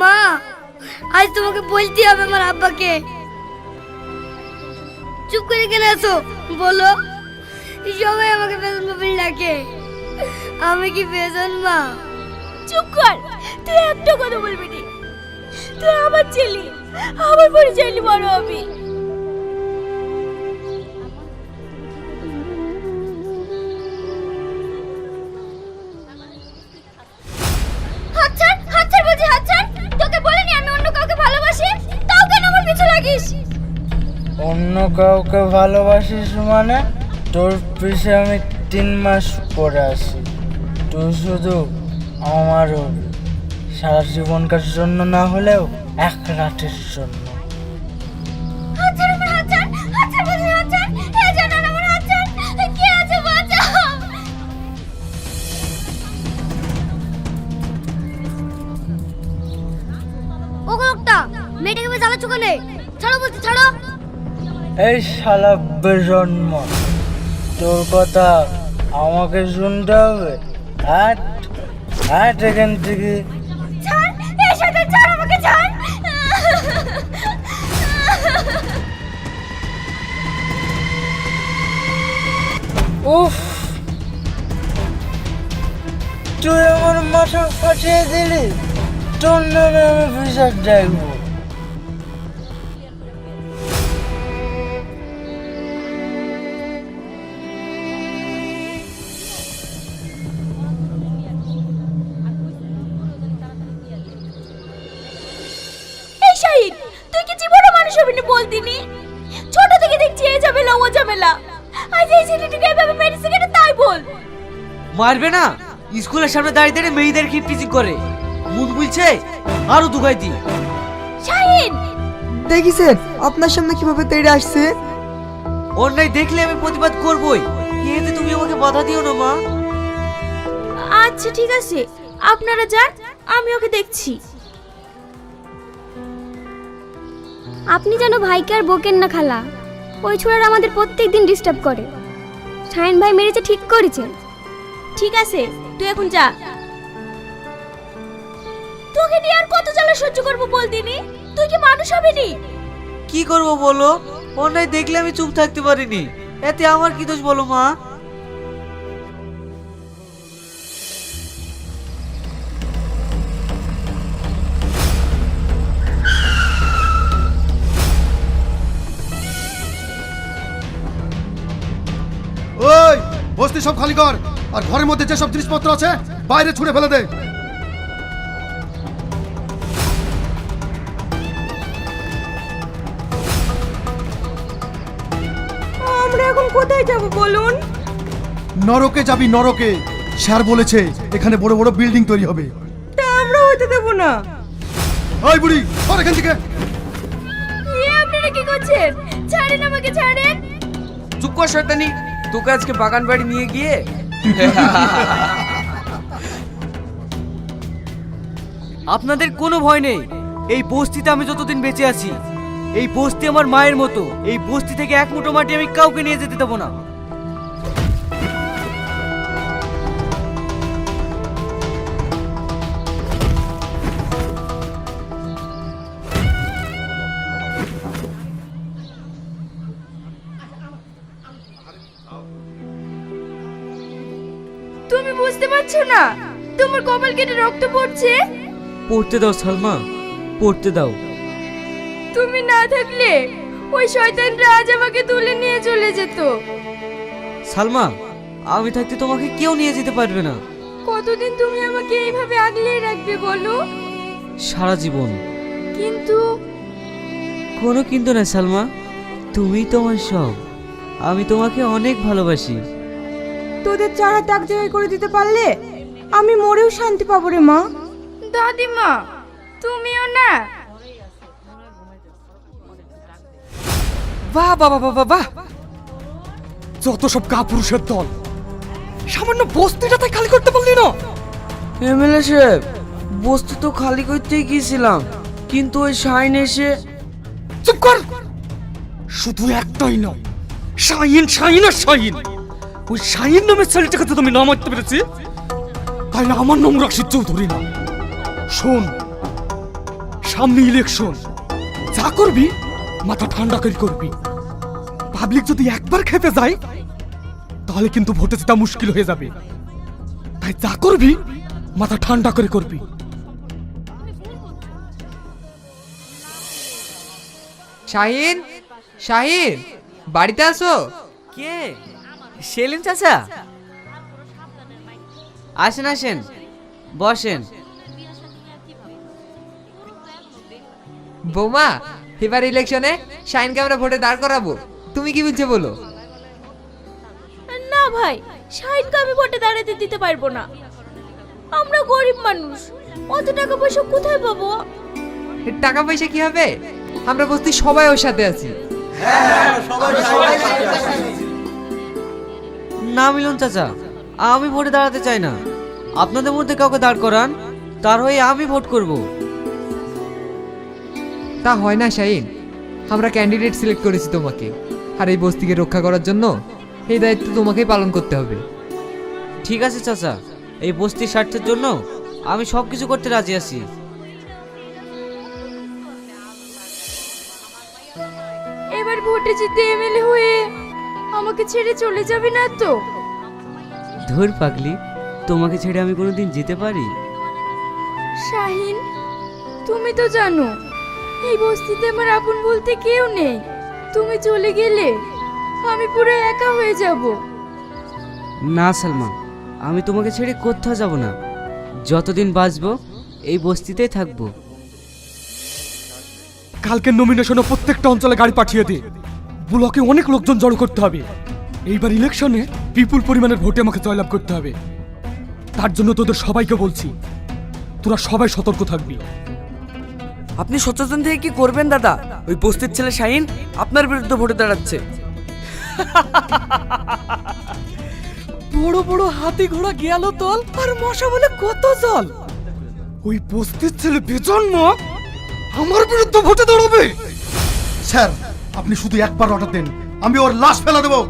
মা আজ তোমাকে বলতে হবে আমার আব্বাকে। চুপ করে কেন আছো? বলো। সবাই আমাকে বেতন বাবিল ডাকে। আমি কি বেতন মা? চুপ কর। তুই একটা কথা বলবি নি। তুই আমার ছেলে। আমার পরিচয় বড় হবি। অন্য কাউকে ভালোবাসিস মানে? তোর পিছে আমি তিন মাস পরে আসি তুই শুধু আমার সারা জীবনকার জন্য না হলেও এক রাতের জন্য। এই মেয়েটাকে জ্বালাচ্ছ কেন? ছাড়ো বলছি ছাড়ো। শালা বেজন্ম তোর কথা আমাকে শুনতে হবে হাট হাট এখান থেকে ছাড় এই সাথে ছাড় আমাকে ছাড়। উফ। তুই আমার মাথা ফাটিয়ে দিলি তোর নামে আমি বিচার দেখব ঝামেলা ও ঝামেলা আজ এই ছেলেটিকে এভাবে মেরেছে কেন তাই বল। মারবে না। স্কুলের সামনে দাঁড়িয়ে দাঁড়িয়ে মেয়েদের কি পিচিং করে? মুখ বুলছে? আরও দুগাই দি। দেখেছেন আপনার সামনে কীভাবে তেড়ে আসছে? অন্যায় দেখলে আমি প্রতিবাদ করবই। এতে তুমি আমাকে বাধা দিও না মা? আচ্ছা ঠিক আছে। আপনারা যান আমি ওকে দেখছি। আপনি যেন ভাইকে আর বকেন না খালা। ওই ছোড়ার আমাদের প্রত্যেক দিন ডিস্টার্ব করে। শাইন ভাই মেরেছে ঠিক করেছে ঠিক আছে তুই এখন যা। তোকে নিয়ে আর কত জ্বালা সহ্য করব বলতিনি তুই কি মানুষ হবি নি? কি করব বলো? অন্যায় দেখলে আমি চুপ থাকতে পারিনি। এতে আমার কি দোষ বলো মা? বস্তি সব খালি কর। আর ঘরের মধ্যে যেসব জিনিসপত্র আছে বাইরে ছুঁড়ে ফেলে দে। আমরা এখন কোথায় যাব বলুন? নরকে যাবি নরকে স্যার বলেছে এখানে বড় বড় বিল্ডিং তৈরি হবে। তা আমরা হইতে দেব না। ওই বুড়ি সর এখান থেকে। এ আপনারা কি করছেন? ছাড়েন আমাকে ছাড়েন। চুপ কর শয়তানি। তোকে আজকে বাগান বাড়ি নিয়ে গিয়ে? আপনাদের কোনো ভয় নেই। এই বস্তিতে আমি যতদিন বেঁচে আছি, এই বস্তি আমার মায়ের মতো, এই বস্তি থেকে এক মুঠো মাটি আমি কাউকে নিয়ে যেতে দেবো না। পারছ না? তোমার কপাল কেটে রক্ত পড়ছে? পড়তে দাও সালমা। পড়তে দাও। তুমি না থাকলে ওই শয়তানরা আজ আমাকে তুলে নিয়ে চলে যেত। সালমা আমি থাকতে তোমাকে কেউ নিয়ে যেতে পারবে না। কতদিন তুমি আমাকে এইভাবে আগলিয়ে রাখবে বলো? সারা জীবন। কিন্তু কোনো কিন্তু না সালমা। তুমিই তোমার সব। আমি তোমাকে অনেক ভালোবাসি। তোদের চারা তাক জায়গায় করে দিতে পারলে আমি মরেও শান্তি পাবো রে মা। দাদিমা তুমিও না। বাহ বাহ বাহ বাহ বাহ যত সব কাপুরুষের দল সামান্য বস্তিটা তাই খালি করতে পারলি না। এমএলএ সাহেব বস্তু তো খালি করতেই গিয়েছিলাম কিন্তু ওই শাইন এসে চুপ কর। শুধু একটাই নয় শাহিন শাহিন আর শাহিন ওই শাহিন নামের ছেলেটাকে তো তুমি নাম মারতে পেরেছি। তাই আমার নাম রাশিদ চৌধুরী না শোন সামনে ইলেকশন যা করবি মাথা ঠান্ডা করে করবি। পাবলিক যদি একবার খেতে যায় তাহলে কিন্তু ভোটে যেটা মুশকিল হয়ে যাবে। তাই যা করবি মাথা ঠান্ডা করে করবি। শাহিন শাহিন বাড়িতে আসো কে? সেলিম চাচা? আসেন আসেন বসেন। বৌমা এবার ইলেকশনে শাহিনকে আমরা ভোটে দাঁড় করাবো। তুমি কি বলছো বলো? না ভাই শাহিনকে আমি ভোটে দাঁড়াতে দিতে পারব না। আমরা গরিব মানুষ অত টাকা পয়সা কোথায় পাবো? টাকা পয়সা কি হবে? আমরা বস্তি সবাই ওর সাথে আছি। না মিলন চাচা আমি ভোটে দাঁড়াতে চাই না। আপনাদের মধ্যে কাউকে দাঁড় করান তার হয়ে আমি ভোট করব। তা হয় না শাহিন। আমরা ক্যান্ডিডেট সিলেক্ট করেছি তোমাকে। আর এই বস্তিকে রক্ষা করার জন্য এই দায়িত্ব তোমাকেই পালন করতে হবে। ঠিক আছে চাচা এই বস্তির স্বার্থের জন্য আমি সব কিছু করতে রাজি আছি। এবার ভোটে জিতে এমএলএ হয়ে আমাকে ছেড়ে চলে যাবে না তো? ধুর পাগলি তোমাকে ছেড়ে আমি কোনোদিন যেতে পারি? শাহিন তুমি তো জানো এই বস্তিতে আমার আপন বলতে কেউ নেই। তুমি চলে গেলে আমি পুরো একা হয়ে যাব। না সালমা আমি তোমাকে ছেড়ে কোথাও যাব না। যতদিন বাঁচবো এই বস্তিতেই থাকব। কালকের নমিনেশনে প্রত্যেকটা অঞ্চলে গাড়ি পাঠিয়ে দে। ব্লকে অনেক লোকজন জড়ো করতে হবে। এইবার ইলেকশনে বিপুল পরিমাণের ভোটে আমাকে জয়লাভ করতে হবে। তার জন্য তোদের সবাইকে বলছি তোরা সবাই সতর্ক থাকবি। আপনি সচেতন থেকে কি করবেন দাদা? ওই বস্তির ছেলে শাহিন আপনার বিরুদ্ধে ভোটে দাঁড়াচ্ছে। বড় বড় হাতি ঘোড়া গেল তল আর মশা বলে কত জল ওই বস্তির ছেলে বেজন্ম আমার বিরুদ্ধে ভোটে দাঁড়াবে। স্যার আপনি শুধু একবার অর্ডার দেন। আমি ওর লাশ ফেলা দেবো।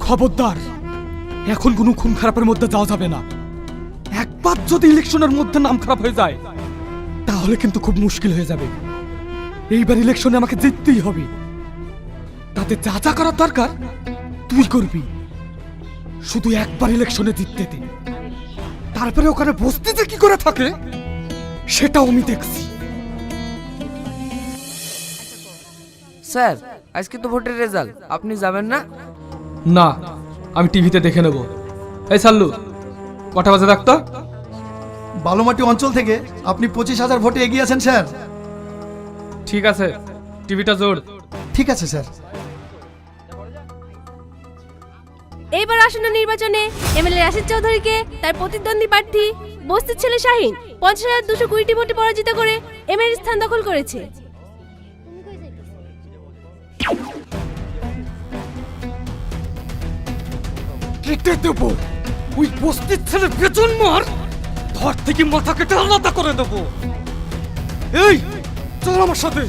খবরদার, এখন কোনো খুন খারাপের মধ্যে যাওয়া যাবে না। একবার যদি ইলেকশনের মধ্যে নাম খারাপ হয়ে যায়, তাহলে কিন্তু খুব মুশকিল হয়ে যাবে। এইবার ইলেকশনে আমাকে জিততেই হবে। তাতে যা যা করার দরকার, তুই করবি। শুধু একবার ইলেকশনে জিততে দে। তারপরে ওখানে বসতে যে কি করে থাকে, সেটাও আমি দেখছি। স্যার আজকে তো ভোটের রেজাল্ট। আপনি যাবেন না? না আমি টিভিতে দেখে নেব। এই সাল্লু কটা বাজে ডাক্তার? বালুমাটি অঞ্চল থেকে আপনি পঁচিশ হাজার ভোটে এগিয়ে আছেন স্যার। ঠিক আছে টিভিটা জোর। ঠিক আছে স্যার। এইবার আসন্ন নির্বাচনে। এমএলএ রাশিদ চৌধুরীকে তার প্রতিদ্বন্দ্বী প্রার্থী বস্তির ছেলে শাহিন পঞ্চাশ হাজার দুশো কুড়িটি ভোটে পরাজিত করে এমএলএ স্থান দখল করেছে। কেটে দেব। ওই বস্তির ছেলে বেতন মার। ধর থেকে মাথা কেটে আলাদা করে দেবো এই, চল আমার সাথে।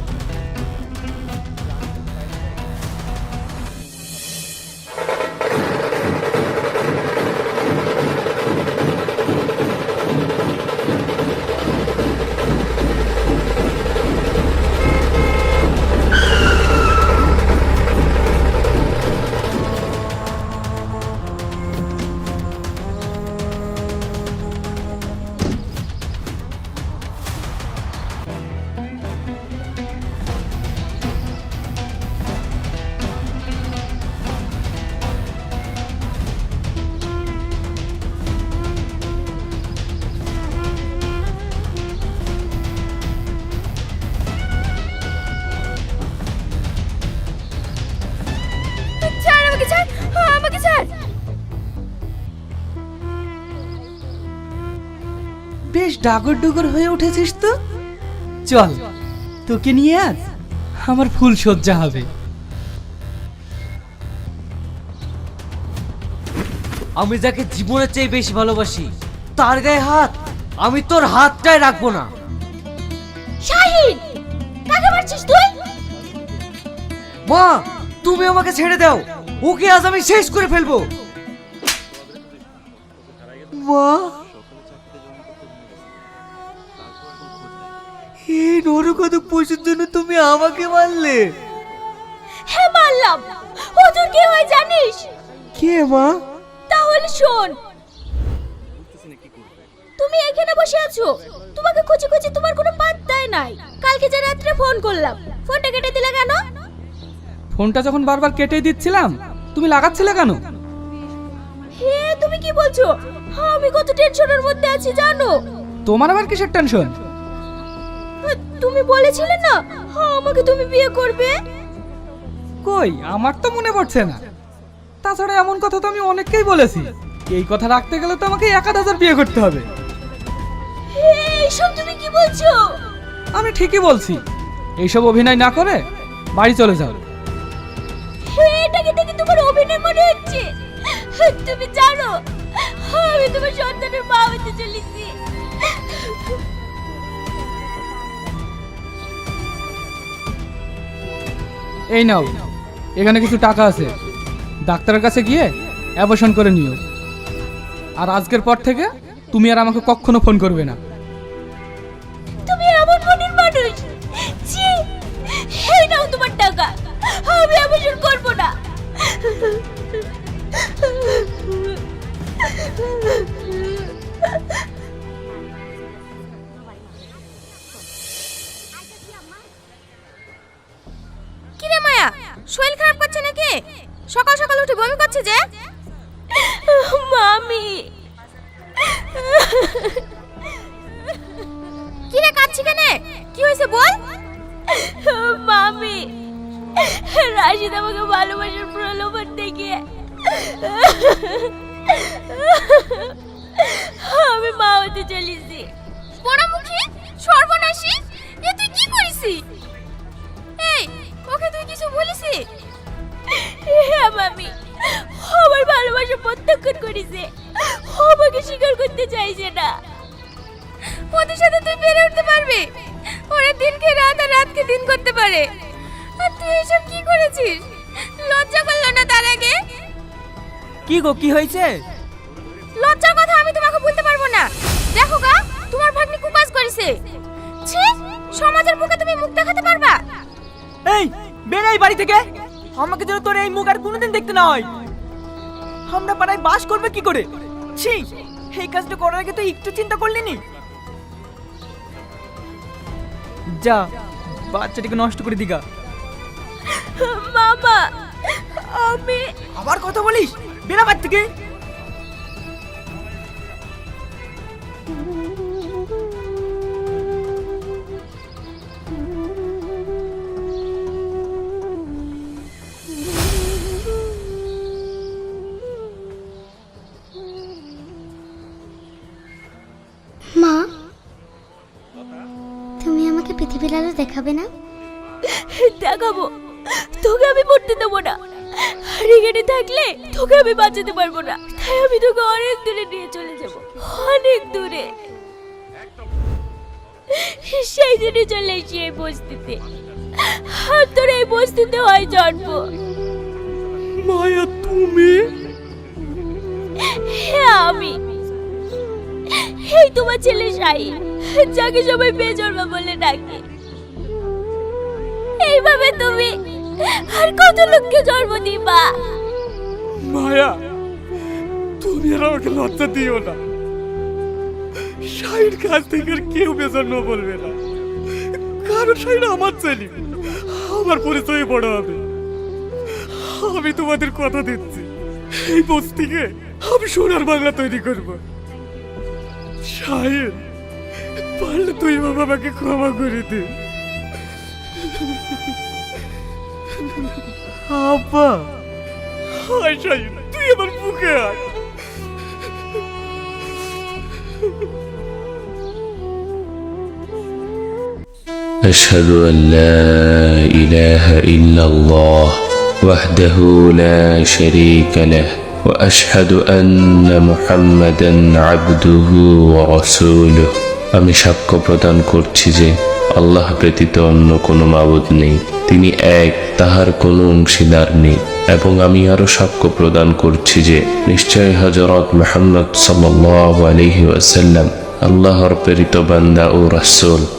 ডাগর ডুগর হয়ে উঠেছিস তো? চল তোকে নিয়ে আজ আমার ফুল সজ্জা হবে। আমি যাকে জীবনের চেয়ে বেশি ভালোবাসি তার গায়ে হাত আমি তোর হাতটাই রাখব না। শাহিন কাকে মারছিস তুই? মা তুমি আমাকে ছেড়ে দাও। ওকে আজ আমি শেষ করে ফেলব। মা এই নরকথক পশুর জন্য তুমি আমাকে মারলে। হ্যাঁ মারলাম। ও তোর কে হয় জানিস? কে মা? তাহলে শোন। তুমি এখানে বসে আছো। তোমাকে খুঁজে খুঁজে তোমার কোনো পাত্তাই নাই। কালকে যে রাত্রে ফোন করলাম। ফোনটা কেটে দিলে কেন? ফোনটা যখন বারবার কেটেই দিচ্ছিলাম তুমি লাগাচ্ছিলে কেন? হে তুমি কি বলছো? আমি কত টেনশনের মধ্যে আছি জানো। তোমার আবার কিসের টেনশন তুমি বলেছিলে না? হ্যাঁ আমাকে তুমি বিয়ে করবে। কই? আমার তো মনে পড়ছে না। তাছাড়া এমন কথা তো আমি অনেককেই বলেছি। এই কথা রাখতে গেলে তো আমাকে এক হাজার বিয়ে করতে হবে। এইসব তুমি কি বলছো? আমি ঠিকই বলছি। এইসব অভিনয় না করে বাড়ি চলে যাও। এটাকে দেখে তোমার অভিনয় মনে হচ্ছে? তুমি জানো আমি তোমার সন্তানের মা হতে চলেছি। এই নাও, এখানে কিছু টাকা আছে। ডাক্তারের কাছে গিয়ে অ্যাবর্শন করে নিও। আর আজকের পর থেকে তুমি আর আমাকে কখনো ফোন করবে না। আমি মা হতে চলেছি। পোড়ামুখী সর্বনাশী? এ তুই কি করিসি এই, ওকে তুই কিছু বলিসি হ্যাঁ মামি আমার ভালোবাসা প্রত্যাখ্যান করেছে। আমাকে স্বীকার করতে চাইছে না। ওদের সাথে তুই বেড়ে উঠতে পারবি। ওরা দিনকে রাত আর রাতকে দিন করতে পারে। আর তুই এসব কি করেছিস? লজ্জা করল না তার আগে? কি গো কি হয়েছে? লজ্জার কথা আমি তোমাকে বলতে পারব না। দেখো গা তোমার ভাগ্নি কুকাজ করেছে। ছি সমাজের বুকে তুমি মুখ দেখাতে পারবা? এই বেরাই বাড়ি থেকে। আমাকে যেন তোর এই মুখ আর কোনোদিন দেখতে না হয়। আমরা পাড়ায় বাস করবে কি করে? ছি এই কাজটা করার আগে তো একটু চিন্তা করলি নি? যা বাচ্চাটিকে নষ্ট করে দিগা। মামা আমি আবার কথা বলিস? বেরা বাড়ি থেকে মা তুমি আমাকে পৃথিবীর আলো দেখাবে না? দেখাবো। তোকে আমি পড়তে দেবো না। এখানে থাকলে তোকে আমি বাঁচাতে পারব না। তাই আমি তোকে অনেক দূরে নিয়ে চলে যাব। অনেক দূরে। সেই জন্য চলে এসি এই বস্তিতে। আর তোর এই বস্তিতে হয় জন্ম। মায়া তুমি? হ্যাঁ আমি। এই তোমার ছেলে শাহিন যাকে সবাই বেজন্মা বলে ডাকে। এইভাবে তুমি আর কত লোককে জন্ম দিবা? মায়া, তুমি আর আমাকে লজ্জা দিও না। শাহির কাছ থেকে আর কেউ বেজন্ম বলবে না। কারণ শাহির আমার ছেলে, আমার পরিচয় বড় হবে। আমি তোমাদের কথা দিচ্ছি। এই বস্তিকে আমি সোনার বাংলা তৈরি করব। শাহির পারলে তুই বাবা আমাকে ক্ষমা করে দে। আব্বা হায় সাজু তুই আমার বুকে আয় أشهد أن لا إله إلا الله وحده لا شريك له وأشهد أن محمدا عبده ورسوله আমি সাক্ষ্য প্রদান করছি যে আল্লাহ ব্যতীত অন্য কোনো মাবুদ নেই। তিনি এক, তাহার কোনো অংশীদার নেই। এবং আমি আরও সাক্ষ্য প্রদান করছি যে, নিশ্চয় হজরত মোহাম্মদ সাল্লাহ আলহি ওয়াসাল্লাম আল্লাহর প্রেরিত বান্দা ও রাসূল।